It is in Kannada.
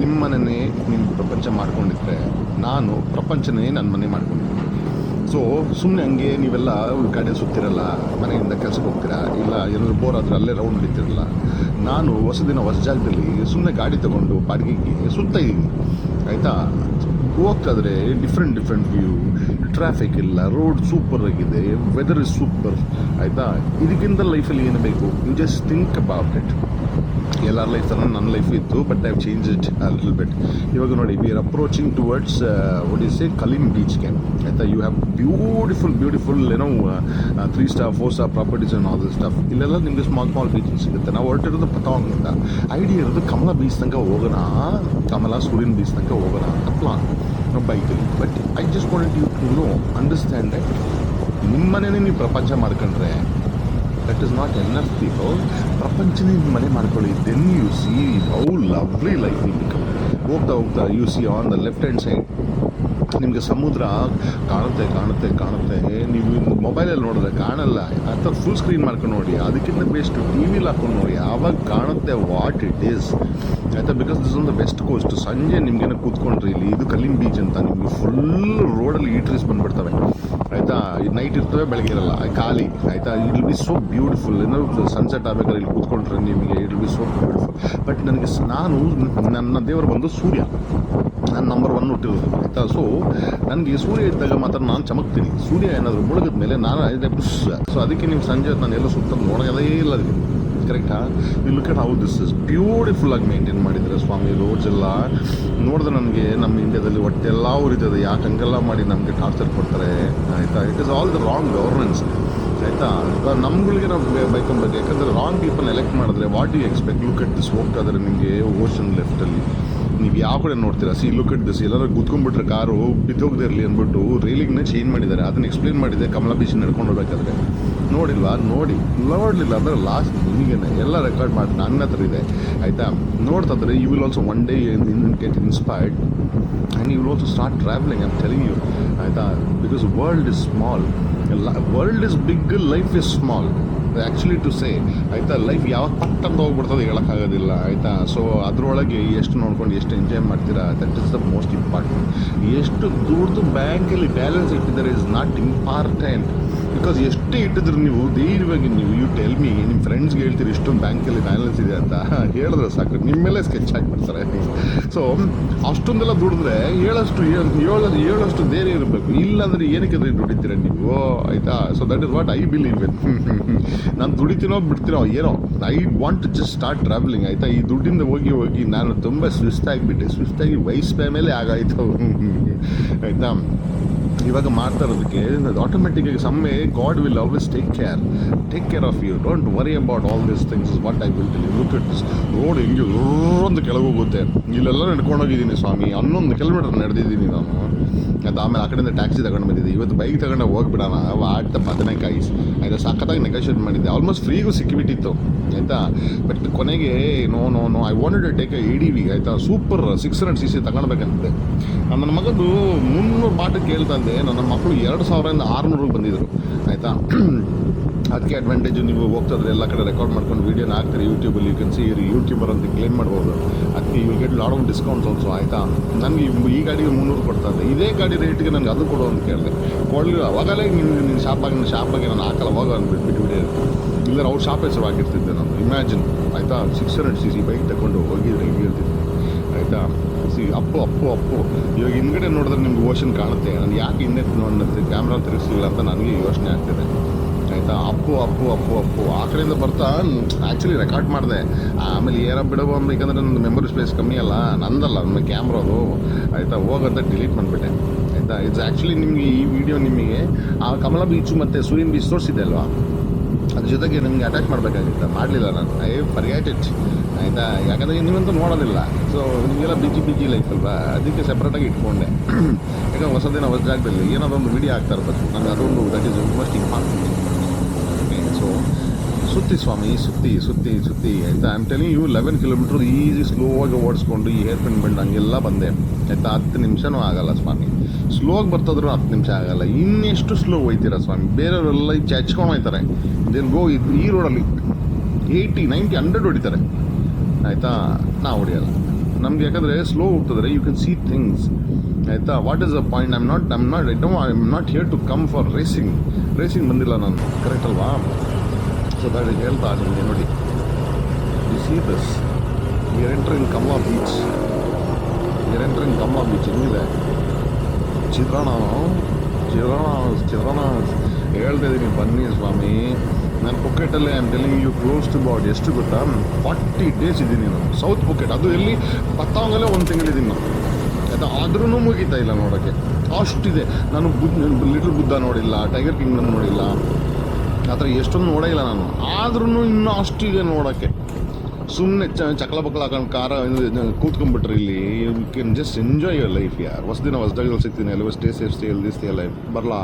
ನಿಮ್ಮನೇ ನಿಮ್ಮ ಪ್ರಪಂಚ ಮಾಡ್ಕೊಂಡಿದ್ರೆ ನಾನು ಪ್ರಪಂಚನೇ ನನ್ನ ಮನೆ ಮಾಡ್ಕೊಂಡಿದ್ದೀನಿ. ಸೊ ಸುಮ್ಮನೆ ಹಂಗೆ ನೀವೆಲ್ಲ ಗಾಡಿ ಸುತ್ತಿರಲ್ಲ, ಮನೆಯಿಂದ ಕೆಲಸಕ್ಕೆ ಹೋಗ್ತೀರಾ? ಇಲ್ಲ, ಏನಾದ್ರು ಬೋರ್ ಆದರೆ ಅಲ್ಲೇ ರೌಂಡ್ ಹೊಡಿತಿರಲ್ಲ. ನಾನು ಹೊಸ ದಿನ, ಹೊಸ ಜಾಗದಲ್ಲಿ ಸುಮ್ಮನೆ ಗಾಡಿ ತಗೊಂಡು ಬಾಡಿಗೆಗೆ ಸುತ್ತ ಇದ್ದೀನಿ. ಆಯಿತಾ? ಹೋಗ್ತಾದ್ರೆ ಡಿಫ್ರೆಂಟ್ ಡಿಫ್ರೆಂಟ್ ವ್ಯೂ ಟ್ರಾಫಿಕ್ ಇಲ್ಲ ರೋಡ್ ಸೂಪರ್ ಆಗಿದೆ ವೆದರ್ ಇಸ್ ಸೂಪರ್ ಆಯಿತಾ? ಇದಕ್ಕಿಂತ ಲೈಫಲ್ಲಿ ಏನು ಬೇಕು? You just think about it ಎಲ್ಲರ ಲೈಫ್ ಥರ ನನ್ನ ಲೈಫ್ ಇತ್ತು but I change it little bit ಇವಾಗ ನೋಡಿ we are approaching towards what is a Kalin ಬೀಚ್ಗೆ ಆಯಿತಾ? ಯು ಹ್ಯಾವ್ ಬ್ಯೂಟಿಫುಲ್ ಬ್ಯೂಟಿಫುಲ್ ಏನೋ three star four star properties on all stuff ಇಲ್ಲೆಲ್ಲ ನಿಮಗೆ ಸ್ಮಾಲ್ ಸ್ಮಾಲ್ ಬೀಚ್ ಸಿಗುತ್ತೆ. ನಾವು ಹೊರಟಿರೋದು ಅಂತ ಐಡಿಯಾ ಇರೋದು ಕಮಲ ಬೀಚ್ ತನಕ ಹೋಗೋಣ. ಕಮಲ, ಸೂರ್ಯನ ಬೀಚ್ ತನಕ ಹೋಗೋಣ ಅಂತ ಪ್ಲಾನ್ ಬೈಕಲ್ಲಿ but I just want you to know understand that ಮನೇನೇ ನೀವು ಪ್ರಪಂಚ ಮಾಡ್ಕೊಂಡ್ರೆ that is not enough people ಪ್ರಪಂಚನೇ ಮನೆ ಮಾಡ್ಕೊಳ್ಳಿ then you see how lovely life ಹೋಗ್ತಾ ಹೋಗ್ತಾ you see on the left hand side ನಿಮಗೆ ಸಮುದ್ರ ಕಾಣುತ್ತೆ ಕಾಣುತ್ತೆ ಕಾಣುತ್ತೆ. ನೀವು ಮೊಬೈಲಲ್ಲಿ ನೋಡಿದ್ರೆ ಕಾಣಲ್ಲ. ಅಥವಾ ಫುಲ್ ಸ್ಕ್ರೀನ್ ಮಾಡ್ಕೊಂಡು ನೋಡಿ. ಅದಕ್ಕಿಂತ ಬೆಸ್ಟ್ ಟಿ ವಿಲಿ ಹಾಕೊಂಡು ನೋಡಿ. ಆವಾಗ ಕಾಣುತ್ತೆ ವಾಟ್ ಇಟ್ ಈಸ್ ಆಯಿತಾ? Because this on the west coast ಸಂಜೆ ನಿಮಗೇನೋ ಕೂತ್ಕೊಂಡ್ರಿ ಇಲ್ಲಿ. ಇದು ಕಲ್ಲಿನ ಬೀಚ್ ಅಂತ. ನಿಮಗೆ ಫುಲ್ ರೋಡಲ್ಲಿ ಈಟ್ರೀಸ್ ಬಂದುಬಿಡ್ತವೆ. ಆಯಿತಾ? ನೈಟ್ ಇರ್ತವೆ, ಬೆಳಗ್ಗೆ ಇರಲ್ಲ. ಖಾಲಿ. ಆಯಿತಾ? It will be so beautiful ಏನೋ ಸನ್ಸೆಟ್ ಆಗಬೇಕಾದ್ರೆ ಇಲ್ಲಿ ಕೂತ್ಕೊಂಡ್ರೆ ನಿಮಗೆ it will be so beautiful but ನನಗೆ ನಾನು, ನನ್ನ ದೇವರು ಬಂದು ಸೂರ್ಯ. ನಂಬರ್ ಒನ್ ಹುಟ್ಟಿರೋದು ಆಯಿತಾ ಸೊ ನನಗೆ ಸೂರ್ಯ ಇದ್ದಾಗ ಮಾತ್ರ ನಾನು ಚಮಕ್ತೀನಿ. ಸೂರ್ಯ ಏನಾದರೂ ಮುಳುಗಿದ ಮೇಲೆ ನಾನು ಇದೆ ಬುಸ್. ಸೊ ಅದಕ್ಕೆ ನೀವು ಸಂಜೆ ನಾನು ಎಲ್ಲ ಸುತ್ತ ನೋಡೋದೇ ಇಲ್ಲ ಅದಕ್ಕೆ. ಕರೆಕ್ಟಾ ನೀವು look at how this is beautiful ಆಗಿ ಮೇಂಟೈನ್ ಮಾಡಿದ್ದಾರೆ ಸ್ವಾಮಿ ರೋಡ್ಸ್ ಎಲ್ಲ. ನೋಡಿದ್ರೆ ನನಗೆ ನಮ್ಮ ಇಂಡಿಯಾದಲ್ಲಿ ಹೊಟ್ಟೆಲ್ಲ ಉರಿತದೆ. ಯಾಕೆ ಹಂಗೆಲ್ಲ ಮಾಡಿ ನಮಗೆ ಟಾರ್ಚರ್ ಕೊಡ್ತಾರೆ? ಆಯಿತಾ? It is all the wrong governance ಆಯಿತಾ? ನಮ್ಗಳಿಗೆ ನಾವು ಬೈಕೊಬೇಕು ಯಾಕಂದರೆ ರಾಂಗ್ ಪೀಪಲ್ ಎಲೆಕ್ಟ್ ಮಾಡಿದ್ರೆ what you expect look at this ಹೋಗ್ತಾ ನಿಮಗೆ ಓಷನ್ ಲೆಫ್ಟಲ್ಲಿ ನೀವು ಯಾವ ಕಡೆ ನೋಡ್ತೀರಾ? ಸಿ ಲುಕ್ ಇಟ್ ದಿಸ್ ಎಲ್ಲರೂ ಗುದ್ಕೊಂಡ್ಬಿಟ್ರೆ ಕಾರು ಬಿದ್ದೋಗದೆ ಇರಲಿ ಅಂದ್ಬಿಟ್ಟು ರೈಲಿಂಗ್ನ ಚೇಂಜ್ ಮಾಡಿದ್ದಾರೆ. ಅದನ್ನ ಎಕ್ಸ್ಪ್ಲೇನ್ ಮಾಡಿದೆ. ಕಮಲಾ ಬೀಚ್ ನಡ್ಕೊಂಡು ಹೋಗ್ಬೇಕಾದ್ರೆ. ನೋಡಿಲ್ವಾ? ನೋಡಿ. ನೋಡಲಿಲ್ಲ ಅಂದರೆ ಲಾಸ್ಟ್ ನಿಮಗೇನೆ ಎಲ್ಲ ರೆಕಾರ್ಡ್ ಮಾಡಿ ನನ್ನ ಹತ್ರ ಇದೆ. ಆಯಿತಾ? ನೋಡ್ತಾ ಇದ್ರೆ you will also one day get inspired and you will also start travelling am telling you ಆಯಿತಾ? Because world is small world is big life is small actually to say ಆಯಿತಾ ಲೈಫ್ ಯಾವಾಗ ಪಟ್ ಅಂತ ಹೋಗ್ಬಿಡ್ತದೆ ಹೇಳೋಕ್ಕಾಗೋದಿಲ್ಲ, ಆಯಿತಾ? ಸೊ ಅದರೊಳಗೆ ಎಷ್ಟು ನೋಡ್ಕೊಂಡು ಎಷ್ಟು ಎಂಜಾಯ್ ಮಾಡ್ತೀರಾ? That is the most important ಎಷ್ಟು ದುಡ್ದು ಬ್ಯಾಂಕಲ್ಲಿ ಬ್ಯಾಲೆನ್ಸ್ ಇಟ್ಟಿದ್ದಾರೆ ಇಸ್ ನಾಟ್ ಇಂಪಾರ್ಟೆಂಟ್ ಬಿಕಾಸ್ ಎಷ್ಟೇ ಇಟ್ಟಿದ್ರು ನೀವು? ಧೈರ್ಯವಾಗಿ ನೀವು. ಯು ಟೆಲ್ ಮಿ ನಿಮ್ಮ ಫ್ರೆಂಡ್ಸ್ಗೆ ಹೇಳ್ತೀರಿ, ಇಷ್ಟೊಂದು ಬ್ಯಾಂಕಲ್ಲಿ ಬ್ಯಾಲೆನ್ಸ್ ಇದೆ ಅಂತ. ಹೇಳಿದ್ರೆ ಸಾಕು. ನಿಮ್ಮ ಮೇಲೆ ಸ್ಕೆಚ್ ಹಾಕ್ಬಿಡ್ತಾರೆ. ಸೊ ಅಷ್ಟೊಂದೆಲ್ಲ ದುಡಿದ್ರೆ ಏಳಷ್ಟು ಏಳು ಏಳು ಏಳಷ್ಟು ಧೈರ್ಯ ಇರಬೇಕು. ಇಲ್ಲಾಂದ್ರೆ ಏನಕ್ಕೆ ಅದ್ರಲ್ಲಿ ದುಡಿತೀರ ನೀವು? ಆಯಿತಾ? So that is what I believe in ನಾನು ದುಡಿತೀನೋ ಬಿಡ್ತೀರೋ ಏನೋ. I want just start travelling ಆಯಿತಾ? ಈ ದುಡ್ಡಿಂದ ಹೋಗಿ ಹೋಗಿ ನಾನು ತುಂಬ ಸುಸ್ತಾಗಿಬಿಟ್ಟೆ. ಸುಸ್ತಾಗಿ ವಯಸ್ಸು ಮೇಲೆ ಆಗಾಯ್ತು. ಆಯಿತಾ? ಇವಾಗ ಮಾಡ್ತಾ ಇರೋದಕ್ಕೆ ಆಟೋಮೆಟಿಕ್ಕಾಗಿ ಸಮ್ಮೆ God will always take care take care of you don't worry about all these things what I will tell look it this road ಹೆಂಗೆ ಒಂದು ಕೆಳಗೆ ಹೋಗುತ್ತೆ. ಇಲ್ಲೆಲ್ಲ ನಡ್ಕೊಂಡೋಗಿದ್ದೀನಿ ಸ್ವಾಮಿ. ಹನ್ನೊಂದು ಕಿಲೋಮೀಟರ್ ನಡೆದಿದ್ದೀನಿ ನಾನು. ಅದು ಆಮೇಲೆ ಆ ಕಡೆಯಿಂದ ಟ್ಯಾಕ್ಸಿ ತಗೊಂಡು ಬಂದಿದ್ದೆ. ಇವತ್ತು ಬೈಕ್ ತಗೊಂಡು ಹೋಗ್ಬಿಡೋಣ. ಆಟ ಬದನೆಕಾಯಿ. ಆಯ್ತು ಸಖತ್ತಾಗಿ ನೆಗೋಷಿಯೇಟ್ ಮಾಡಿದ್ದೆ. ಆಲ್ಮೋಸ್ಟ್ ಫ್ರೀಗೂ ಸಿಕ್ಕಿಬಿಟ್ಟಿತ್ತು. ಆಯಿತಾ? ಬಟ್ ಕೊನೆಗೆ no no no I wanted to take a D V ಆಯಿತಾ? Super six hundred C C ತಗೊಳ್ಬೇಕಂತೆ ನನ್ನ ಮಗದು ಮುನ್ನೂರು ಬಾಟು ಕೇಳ್ತಂದೆ ನನ್ನ ಮಕ್ಕಳು ಎರಡು ಸಾವಿರದಿಂದ ಆರುನೂರಿಗೆ ಬಂದಿದ್ರು. ಆಯಿತಾ? ಅದಕ್ಕೆ ಅಡ್ವಾಂಟೇಜು ನೀವು ಹೋಗ್ತಾಯಿದ್ರೆ ಎಲ್ಲ ಕಡೆ ರೆಕಾರ್ಡ್ ಮಾಡ್ಕೊಂಡು ವೀಡಿಯೋನ ಹಾಕ್ತಾರೆ. ಯೂಟ್ಯೂಬಲ್ಲಿ ಯು ಕ್ಯಾನ್ ಸಿ ಯೂಟ್ಯೂಬರ್ ಅಂತ ಕ್ಲೇಮ್ ಮಾಡ್ಬೋದು. ಅದಕ್ಕೆ you get lot of discounts also ಆಯಿತಾ? ನನಗೆ ಈ ಗಾಡಿಗೆ ಮುನ್ನೂರು ಕೊಡ್ತಾ ಇದ್ದೆ. ಇದೇ ಗಾಡಿ ರೇಟ್ಗೆ ನನಗೆ ಅದು ಕೊಡು ಅಂತ ಕೇಳಿದೆ. ಕೊಡಲಿಲ್ಲ ಅವಾಗಲೇ ನಿಮ್ಮ ನಿನ್ನ ಶಾಪಾಗಿ ಶಾಪಾಗಿ ನಾನು ಹಾಕಲ್ಲ ಅವಾಗ ಅಂದ್ಬಿಟ್ಟು ಬಿಡಿ ಇಲ್ಲ ಅವ್ರ ಶಾಪ್ ಹೆಸರು ಹಾಕಿರ್ತಿದ್ದೆ ನಾನು. ಇಮ್ಯಾಜಿನ್ ಆಯಿತಾ? Six hundred C C bike ತಗೊಂಡು ಹೋಗಿದ್ರೆ ಹಿಂಗೆ ಹೇಳ್ತಿದ್ದೆ ಆಯಿತಾ? ಸಿ ಅಪ್ಪು ಅಪ್ಪು ಅಪ್ಪು. ಇವಾಗ ಹಿಂದ್ಗಡೆ ನೋಡಿದ್ರೆ ನಿಮ್ಗೆ ಓಷನ್ ಕಾಣುತ್ತೆ. ನಾನು ಯಾಕೆ ಹಿಂದೆ ನನ್ನ ಕ್ಯಾಮ್ರಾ ತಿರುಗಿಸಿಲ್ಲ ಅಂತ ನನಗೆ ಯೋಚನೆ ಆಗ್ತಿದೆ. ಆಯಿತಾ? ಅಪ್ಪು ಅಪ್ಪು ಅಪ್ಪು ಅಪ್ಪು. ಆ ಕಡೆಯಿಂದ ಬರ್ತಾ ಆ್ಯಕ್ಚುಲಿ ರೆಕಾರ್ಡ್ ಮಾಡಿದೆ. ಆಮೇಲೆ ಏನೋ ಬಿಡಬೋ ಬೇಕಂದ್ರೆ ನನ್ನ ಮೆಮೊರಿ ಸ್ಪೇಸ್ ಕಮ್ಮಿ ಅಲ್ಲ. ನಂದಲ್ಲ ನಮ್ಮ ಕ್ಯಾಮ್ರಾದು ಆಯಿತಾ? ಹೋಗಂತ ಡಿಲೀಟ್ ಮಾಡಿಬಿಟ್ಟೆ. ಆಯಿತಾ? ಇಟ್ಸ್ ಆ್ಯಕ್ಚುಲಿ ನಿಮಗೆ ಈ ವಿಡಿಯೋ ನಿಮಗೆ, ಆ ಕಮಲ ಬೀಚು ಮತ್ತು ಸೂರ್ಯನ್ ಬೀಚ್ ತೋರಿಸಿದೆ ಅಲ್ವಾ? ಅದ್ರ ಜೊತೆಗೆ ನಿಮಗೆ ಅಟ್ಯಾಚ್ ಮಾಡಬೇಕಾಗಿತ್ತು. ಮಾಡಲಿಲ್ಲ ನಾನು. ಐ ಪರ್ಗ್ಯಾಟ್ ಇಟ್ ಆಯಿತಾ? ಯಾಕಂದರೆ ನೀವಂತೂ ನೋಡೋದಿಲ್ಲ. ಸೊ ನಿಮಗೆಲ್ಲ ಬಿಜಿ ಬಿಜಿ ಲೈಫ್ ಅಲ್ವಾ? ಅದಕ್ಕೆ ಸಪ್ರೇಟಾಗಿ ಇಟ್ಕೊಂಡೆ. ಯಾಕಂದ್ರೆ ಹೊಸದಿನ ಹೊಸ ಜಾಗದಲ್ಲಿ ಏನೋ ಒಂದು ವಿಡಿಯೋ ಆಗ್ತಾ ಇರ್ಬೇಕು ನನಗೆ ಅದೊಂದು that is most important so ಸುತ್ತಿ ಸ್ವಾಮಿ, ಸುತ್ತಿ ಸುತ್ತಿ ಸುತ್ತಿ ಆಯಿತಾ? I'm telling you eleven kilometre easy slow ಆಗಿ ಓಡಿಸ್ಕೊಂಡು ಈ ಹೇರ್ ಪಿನ್ ಬೆಂಡ್ ಹಂಗೆಲ್ಲ ಬಂದೆ. ಆಯಿತಾ? ಹತ್ತು ನಿಮಿಷನೂ ಆಗಲ್ಲ ಸ್ವಾಮಿ. ಸ್ಲೋ ಆಗಿ ಬರ್ತಾದ್ರೂ ಹತ್ತು ನಿಮಿಷ ಆಗಲ್ಲ. ಇನ್ನೆಷ್ಟು ಸ್ಲೋ ಹೋಯ್ತೀರಾ ಸ್ವಾಮಿ? ಬೇರೆಯವರೆಲ್ಲ ಚಚ್ಕೊಂಡು ಹೋಯ್ತಾರೆ. ದೇನ್ ಗೋ ಇದು ಈ ರೋಡಲ್ಲಿ ಏಯ್ಟಿ ನೈಂಟಿ ಹಂಡ್ರೆಡ್ ಹೊಡಿತಾರೆ. ಆಯಿತಾ? ನಾವು ಹೊಡಿಯಲ್ಲ. ನಮ್ಗೆ ಯಾಕಂದರೆ ಸ್ಲೋ ಹೋಗ್ತದ್ರೆ ಯು ಕ್ಯಾನ್ ಸಿ ಥಿಂಗ್ಸ್ ಆಯಿತಾ? What is a point I'm not I'm not I don't I am not here to come for racing racing ಬಂದಿಲ್ಲ ನಾನು. ಕರೆಕ್ಟ್ ಅಲ್ವಾ? ದಟ್ ಹೇಳ್ತಾ ನಿಮಗೆ ನೋಡಿ you see this you're entering Kamala beach you're entering Kamala beach ಹೆಂಗಿದೆ ಚಿತ್ರಣ ಚಿತ್ರಣ ಚಿತ್ರಣ ಹೇಳ್ತಾ ಇದ್ದೀನಿ ಬನ್ನಿ ಸ್ವಾಮಿ. ನನ್ನ ಪೊಕೆಟಲ್ಲೇ I am telling you close to ಬಾಡ್ ಎಷ್ಟು ಗೊತ್ತಾ? ಫಾರ್ಟಿ ಡೇಸ್ ಇದ್ದೀನಿ ನಾನು. ಸೌತ್ ಪೊಕೆಟ್ ಅದು ಎಲ್ಲಿ? ಪತ್ತಾವಂಗಲ್ಲೇ ಒಂದು ತಿಂಗಳಿದ್ದೀನಿ ನಾನು. ಆಯ್ತಾ ಆದ್ರೂ ಮುಗೀತಾ ಇಲ್ಲ ನೋಡೋಕ್ಕೆ ಅಷ್ಟಿದೆ. ನಾನು ಬುದ್ಧ ಲಿಟಲ್ ಬುದ್ಧ ನೋಡಿಲ್ಲ ಟೈಗರ್ ಕಿಂಗ್ಡಮ್ ನೋಡಿಲ್ಲ. ಆ ಥರ ಎಷ್ಟೊಂದು ನೋಡೇ ಇಲ್ಲ ನಾನು. ಆದ್ರೂ ಇನ್ನೂ ಅಷ್ಟಿದೆ ನೋಡೋಕ್ಕೆ. ಸುಮ್ಮನೆ ಚ ಚಕ್ಲ ಬಕ್ಲ ಹಾಕೊಂಡು ಕಾರ ಕೂತ್ಕೊಂಡ್ಬಿಟ್ರೆ ಇಲ್ಲಿ. You can just enjoy your life ಯಾರು? ಹೊಸ ದಿನ ಹೊಸದಾಗಿ ಸಿಗ್ತೀನಿ. ಅಲ್ಲಿ stay safe stay all this life ಬರಲಾ?